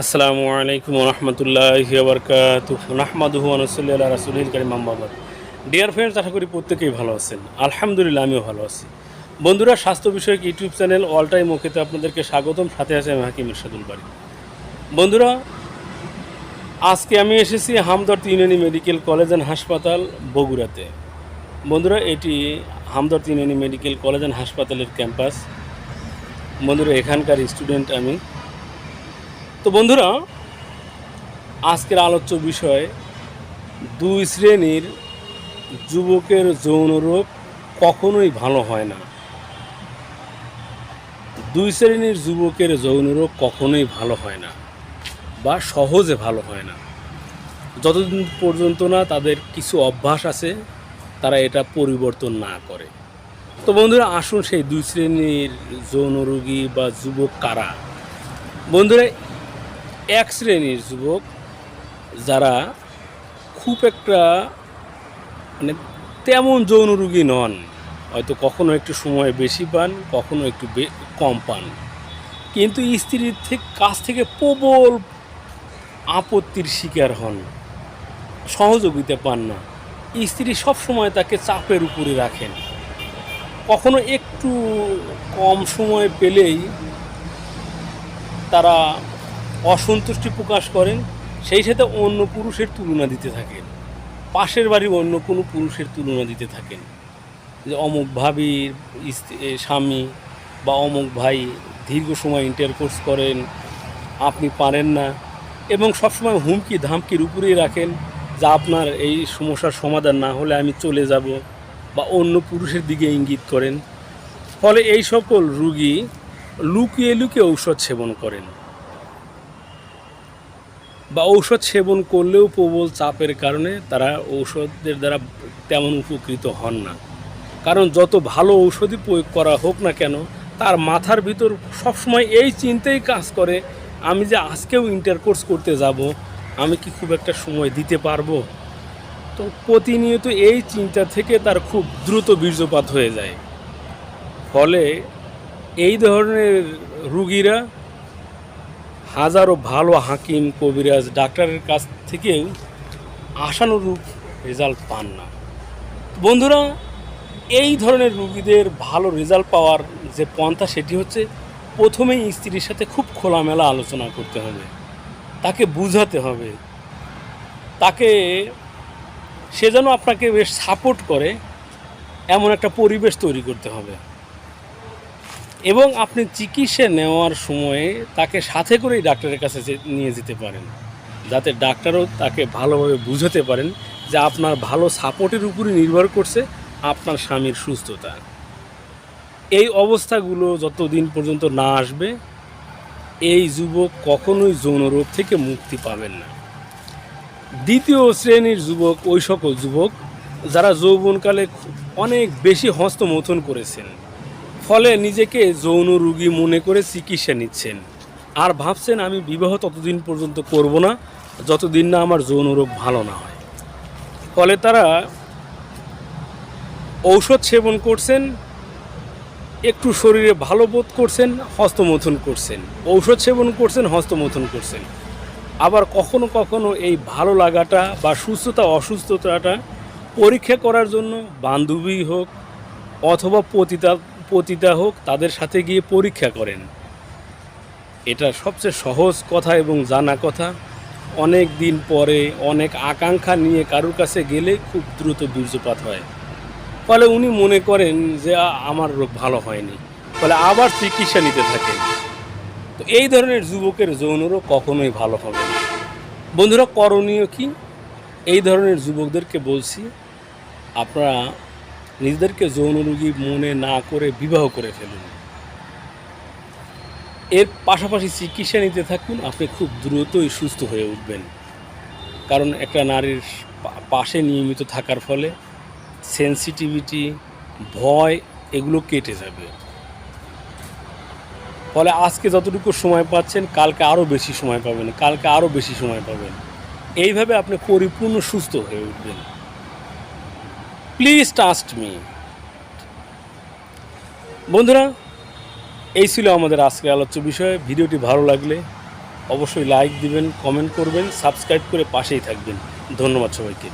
আসসালামু আলাইকুম রহমতুল্লাহ বরকাত নাহমাদুহু আনসুল্লাহ রাসুলিল করিম আহমাবাদ ডিয়ার ফ্রেন্ডস আশা করি প্রত্যেকেই ভালো আছেন। আলহামদুলিল্লাহ, আমিও ভালো আছি। বন্ধুরা, স্বাস্থ্য বিষয়ক ইউটিউব চ্যানেল অল টাইম ওকেতে আপনাদেরকে স্বাগতম। সাথে আছে আমি হাকিম ইরশাদুল বাড়ি বন্ধুরা, আজকে আমি এসেছি Hamdard Unani medical college and হাসপাতাল বগুড়াতে। বন্ধুরা, এটি Hamdard Unani medical college and হাসপাতালের ক্যাম্পাস। বন্ধুরা, এখানকার স্টুডেন্ট আমি। তো বন্ধুরা, আজকের আলোচ্য বিষয়, দুই শ্রেণির যুবকের যৌন রোগ কখনোই ভালো হয় না। দুই শ্রেণির যুবকের যৌন রোগ কখনোই ভালো হয় না বা সহজে ভালো হয় না। যতদিন পর্যন্ত না তাদের কিছু অভ্যাস আছে, তারা এটা পরিবর্তন না করে। তো বন্ধুরা, আসুন সেই দুই শ্রেণির যৌন রোগী বা যুবক কারা? বন্ধুরা এক শ্রেণির যুবক যারা খুব একটা মানে তেমন যৌন রোগী নন। হয়তো কখনো একটু সময় বেশি পান, কখনো একটু কম পান। কিন্তু স্ত্রীর থেকে কাছ থেকে প্রবল আপত্তির শিকার হন। সহযোগিতা পান না। স্ত্রী সবসময় তাকে চাপের উপরে রাখেন। কখনো একটু কম সময় পেলেই তারা অসন্তুষ্টি প্রকাশ করেন, সেই সাথে অন্য পুরুষের তুলনা দিতে থাকেন। পাশের বাড়ির অন্য কোনো পুরুষের তুলনা দিতে থাকেন। যে অমুক ভাবির স্বামী বা অমুক ভাই দীর্ঘ সময় ইন্টারকোর্স করেন, আপনি পারেন না এবং সবসময় হুমকি ধামকির উপরেই রাখেন যা আপনার এই সমস্যার সমাধান না হলে আমি চলে যাব বা অন্য পুরুষের দিকে ইঙ্গিত করেন। ফলে এই সকল রুগী লুকিয়ে লুকিয়ে ঔষধ সেবন করেন। বা ঔষধ সেবন করলেও প্রবল চাপের কারণে তারা ঔষধের দ্বারা তেমন উপকৃত হন না। কারণ যত ভালো ঔষধই প্রয়োগ করা হোক না কেন, তার মাথার ভিতর সবসময় এই চিন্তাই কাজ করে, আমি যে আজকেও ইন্টারকোর্স করতে যাব, আমি কি খুব একটা সময় দিতে পারব? তো প্রতিনিয়ত এই চিন্তা থেকে তার খুব দ্রুত বীর্যপাত হয়ে যায়। ফলে এই ধরনের রুগীরা হাজারো ভালো হাকিম, কবিরাজ, ডাক্তারের কাছ থেকেও আশানুরূপ রেজাল্ট পান না। বন্ধুরা, এই ধরনের রুগীদের ভালো রেজাল্ট পাওয়ার যে পন্থা, সেটি হচ্ছে প্রথমেই স্ত্রীর সাথে খুব খোলামেলা আলোচনা করতে হবে। তাকে বুঝাতে হবে। তাকে, সে যেন আপনাকে বেশ সাপোর্ট করে, এমন একটা পরিবেশ তৈরি করতে হবে। এবং আপনি চিকিৎসা নেওয়ার সময়ে তাকে সাথে করেই ডাক্তারের কাছে নিয়ে যেতে পারেন, যাতে ডাক্তারও তাকে ভালোভাবে বুঝাতে পারেন যে আপনার ভালো সাপোর্টের উপরে নির্ভর করছে আপনার স্বামীর সুস্থতা। এই অবস্থাগুলো যতদিন পর্যন্ত না আসবে, এই যুবক কখনোই যৌন রোগ থেকে মুক্তি পাবেন না। দ্বিতীয় শ্রেণির যুবক, ওই সকল যুবক, যারা যৌবনকালে অনেক বেশি হস্তমৈথুন করেছেন। ফলে নিজেকে যৌন রোগী মনে করে চিকিৎসা নিচ্ছেন। আর ভাবছেন, আমি বিবাহ ততদিন পর্যন্ত করব না, যতদিন না আমার যৌন রোগ ভালো না হয়। ফলে তারা ঔষধ সেবন করছেন, একটু শরীরে ভালো বোধ করছেন, হস্তমথন করছেন। ঔষধ সেবন করছেন, হস্তমথন করছেন। আবার কখনো কখনো এই ভালো লাগাটা বা সুস্থতা, অসুস্থতাটা পরীক্ষা করার জন্য বান্ধবী হোক অথবা পতিতা পতিতা হোক, তাদের সাথে গিয়ে পরীক্ষা করেন। এটা সবচেয়ে সহজ কথা এবং জানা কথা। অনেক দিন পরে অনেক আকাঙ্ক্ষা নিয়ে কারুর কাছে গেলে খুব দ্রুত বীর্যপাত হয়। ফলে উনি মনে করেন যে আমার রোগ ভালো হয়নি। ফলে আবার চিকিৎসা নিতে থাকেন। তো এই ধরনের যুবকের যৌন রোগ কখনোই ভালো হবে না। বন্ধুরা, করণীয় কি? এই ধরনের যুবকদেরকে বলছি, আপনারা নিজেদেরকে যৌন রোগী মনে না করে বিবাহ করে ফেলুন। এর পাশাপাশি চিকিৎসা নিতে থাকুন, আপনি খুব দ্রুতই সুস্থ হয়ে উঠবেন। কারণ একটা নারীর পাশে নিয়মিত থাকার ফলে সেন্সিটিভিটি ভয় এগুলো কেটে যাবে। ফলে আজকে যতটুকু সময় পাচ্ছেন, কালকে আরও বেশি সময় পাবেন, কালকে আরও বেশি সময় পাবেন। এইভাবে আপনি পরিপূর্ণ সুস্থ হয়ে উঠবেন। প্লিজ ট্রাস্ট মি বন্ধুরা, এই ছিল আমাদের আজকে আলোচ্য বিষয়ে। ভিডিওটি ভালো লাগলে অবশ্যই লাইক দিবেন কমেন্ট করবেন সাবস্ক্রাইব করে পাশেই থাকবেন। ধন্যবাদ সবাইকে।